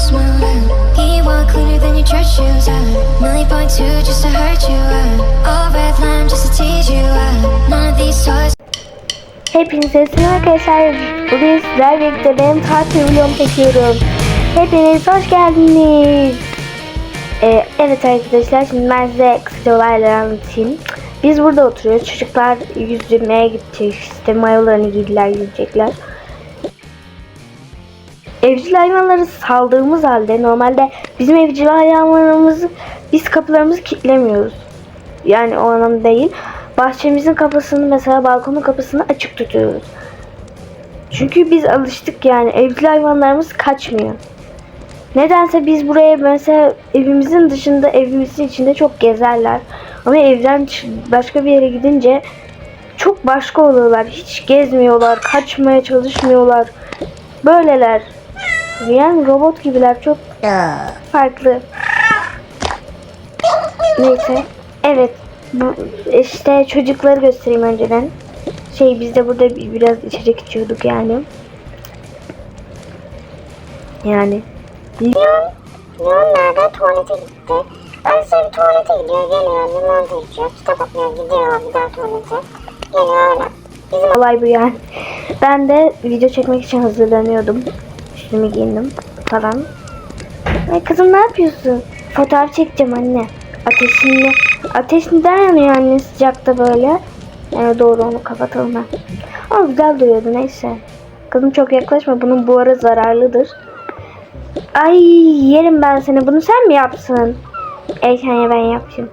smile out. He walk cleaner than your church shoes out. Millie point two just to hurt you. All red line just to tease you. None of these toys. Hepinize selam arkadaşlar. Bugün sizlerle birlikte benim tatil vlogumu çekiyorum. Hepiniz hoş geldiniz. Ee, evet arkadaşlar şimdi ben size kısaca olayları anlatayım. Biz burada oturuyoruz. Çocuklar yüzmeye gidecek. İşte mayolarını giydiler yüzecekler. Evcil hayvanları saldığımız halde normalde bizim evcil hayvanlarımızı biz kapılarımızı kilitlemiyoruz. Yani o anlamda değil. Bahçemizin kapısını mesela balkonun kapısını açık tutuyoruz. Çünkü biz alıştık yani evcil hayvanlarımız kaçmıyor. Nedense biz buraya mesela evimizin dışında evimizin içinde çok gezerler. Ama evden başka bir yere gidince çok başka oluyorlar. Hiç gezmiyorlar, kaçmaya çalışmıyorlar. Böyleler. Yani robot gibiler çok farklı. Neyse. Evet. Bu işte çocukları göstereyim önceden. Şey biz de burada bi- biraz içecek içiyorduk yani. Yani. Leon, Leon nerede? Tuvalete gitti. Ben size bir tuvalete gidiyor, geliyor, limonata içiyor, kitap okuyor, gidiyor bir daha tuvalete. Geliyor öyle. Bizim Olay bu yani. Ben de video çekmek için hazırlanıyordum. Üstümü giyindim falan. Ay kızım ne yapıyorsun? Fotoğraf çekeceğim anne. Ateşini, ateş neden yanıyor anne sıcakta böyle? Yani doğru onu kapatalım ben. Ama güzel duruyordu neyse. Kızım çok yaklaşma bunun buharı zararlıdır. Ay yerim ben seni. Bunu sen mi yapsın? Erken ben yapayım.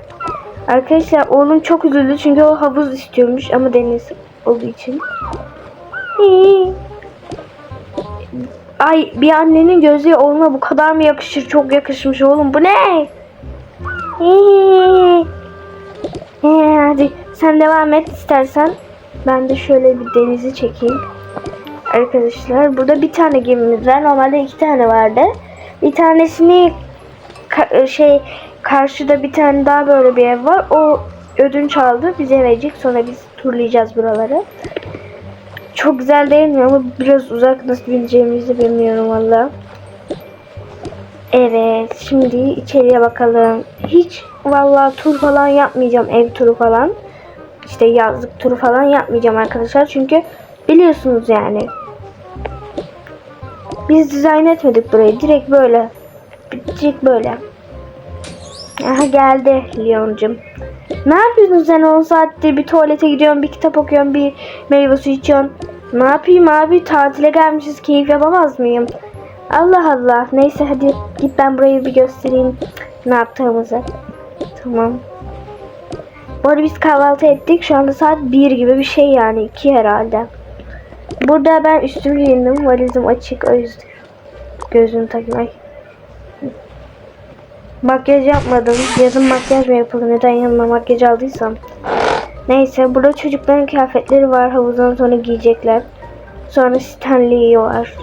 Arkadaşlar oğlum çok üzüldü çünkü o havuz istiyormuş ama deniz olduğu için. Ay bir annenin gözü oğluna bu kadar mı yakışır? Çok yakışmış oğlum. Bu ne? Ee, hadi sen devam et istersen. Ben de şöyle bir denizi çekeyim. Arkadaşlar burada bir tane gemimiz var. Normalde iki tane vardı. Bir tanesini ka- şey karşıda bir tane daha böyle bir ev var. O ödünç aldı. Bize verecek. Sonra biz turlayacağız buraları. Çok güzel değil mi? Ama biraz uzak nasıl bineceğimizi bilmiyorum valla. Evet. Şimdi içeriye bakalım. Hiç valla tur falan yapmayacağım. Ev turu falan. İşte yazlık turu falan yapmayacağım arkadaşlar. Çünkü biliyorsunuz yani. Biz dizayn etmedik burayı. Direkt böyle. Direkt böyle. Aha geldi Leon'cum. Ne yapıyorsun sen 10 saattir bir tuvalete gidiyorsun, bir kitap okuyorsun, bir meyve suyu içiyorsun. Ne yapayım abi tatile gelmişiz keyif yapamaz mıyım? Allah Allah. Neyse hadi git ben burayı bir göstereyim ne yaptığımızı. Tamam. Bu arada biz kahvaltı ettik. Şu anda saat 1 gibi bir şey yani 2 herhalde. Burada ben üstümü giyindim. Valizim açık o yüzden. Gözünü takmak. Makyaj yapmadım. Yazın makyaj mı yapılır? Neden yanıma makyaj aldıysam. Neyse burada çocukların kıyafetleri var. Havuzdan sonra giyecekler. Sonra Stanley var.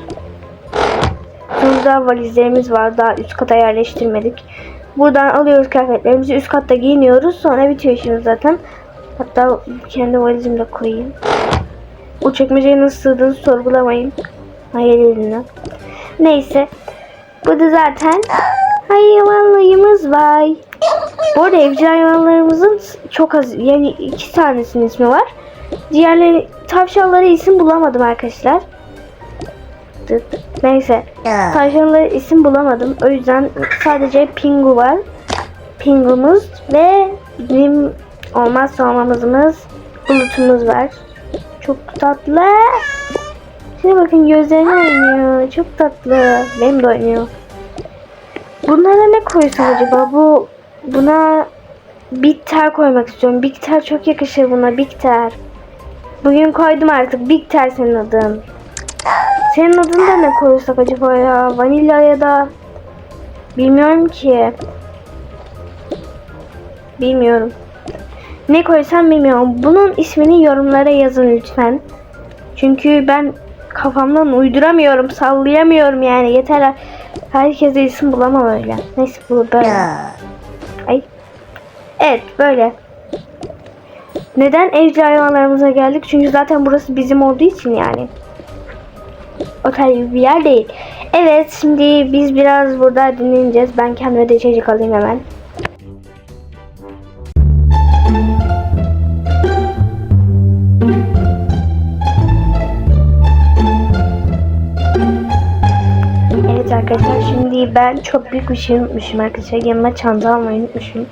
Sonra valizlerimiz var. Daha üst kata yerleştirmedik. Buradan alıyoruz kıyafetlerimizi. Üst katta giyiniyoruz. Sonra bitiyor işimiz zaten. Hatta kendi valizimi de koyayım. O çekmeceye nasıl sığdığını sorgulamayın. Hayal edin. Neyse. Burada zaten hayvanlarımız var. Bu arada evcil hayvanlarımızın çok az yani iki tanesinin ismi var. Diğerleri tavşanlara isim bulamadım arkadaşlar. Neyse. Tavşanlara isim bulamadım. O yüzden sadece Pingu var. Pingumuz ve bizim olmazsa olmamızımız bulutumuz var. Çok tatlı. Şimdi bakın gözlerini oynuyor. Çok tatlı. Benim de oynuyor. Bunlara ne koysam acaba? Bu buna bitter koymak istiyorum. Bitter çok yakışır buna. Bitter. Bugün koydum artık. Bitter senin adın. Senin adını da ne koysak acaba ya? Vanilya ya da bilmiyorum ki. Bilmiyorum. Ne koysam bilmiyorum. Bunun ismini yorumlara yazın lütfen. Çünkü ben kafamdan uyduramıyorum, sallayamıyorum yani. Yeter herkese isim bulamam öyle. Neyse bu böyle. Ay. Evet böyle. Neden evcil hayvanlarımıza geldik? Çünkü zaten burası bizim olduğu için yani. otel gibi bir yer değil. Evet şimdi biz biraz burada dinleneceğiz. Ben kendime de içecek alayım hemen. Şimdi ben çok büyük bir şey unutmuşum arkadaşlar. Yanıma çanta almayı unutmuşum.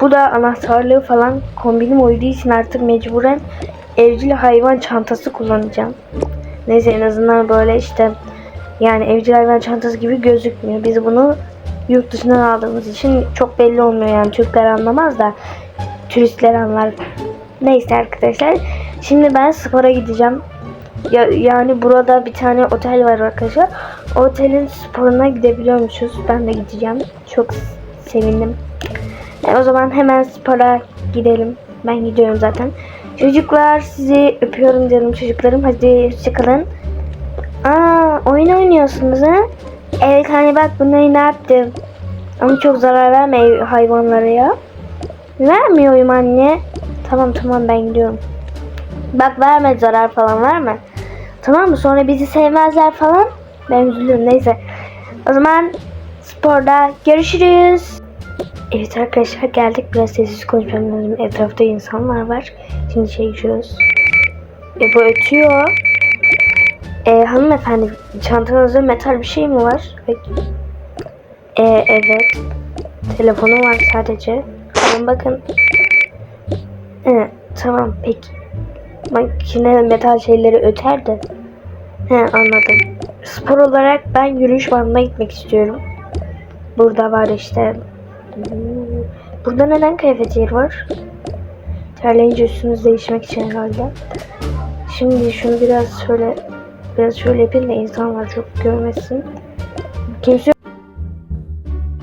Bu da anahtarlığı falan kombinim uyduğu için artık mecburen evcil hayvan çantası kullanacağım. Neyse en azından böyle işte yani evcil hayvan çantası gibi gözükmüyor. Biz bunu yurt dışından aldığımız için çok belli olmuyor yani Türkler anlamaz da turistler anlar. Neyse arkadaşlar şimdi ben spora gideceğim. Ya, yani burada bir tane otel var arkadaşlar. Otelin sporuna gidebiliyormuşuz. Ben de gideceğim. Çok sevindim. E, o zaman hemen spora gidelim. Ben gidiyorum zaten. Çocuklar sizi öpüyorum canım çocuklarım. Hadi hoşçakalın. Aa oyun oynuyorsunuz ha? Evet hani bak bunları ne yaptım. Ama çok zarar verme hayvanlara ya. Vermiyorum anne. Tamam tamam ben gidiyorum. Bak verme zarar falan verme. Tamam mı? Sonra bizi sevmezler falan. Ben üzülürüm neyse. O zaman sporda görüşürüz. Evet arkadaşlar geldik. Biraz sessiz konuşmam lazım. Etrafta insanlar var. Şimdi şey geçiyoruz. E bu ötüyor. E, hanımefendi çantanızda metal bir şey mi var? E, evet. Telefonum var sadece. Alın bakın. E, tamam peki. Makine metal şeyleri öter de. He anladım. Spor olarak ben yürüyüş bandına gitmek istiyorum. Burada var işte. Burada neden kıyafet var? Terleyince üstünüz değişmek için herhalde. Şimdi şunu biraz şöyle biraz şöyle yapayım da insanlar çok görmesin. Kimse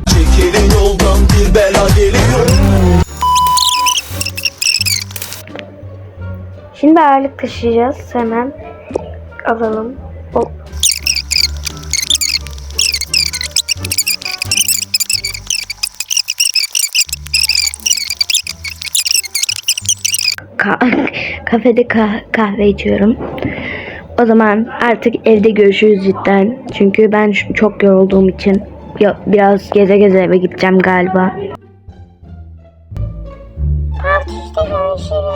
Çekilin yoldan bir bela geliyor Şimdi ağırlık taşıyacağız. Hemen alalım. Hop. Ka- kafede ka- kahve içiyorum. O zaman artık evde görüşürüz cidden. Çünkü ben çok yorulduğum için ya- biraz geze geze eve gideceğim galiba. Part 3'te görüşürüz.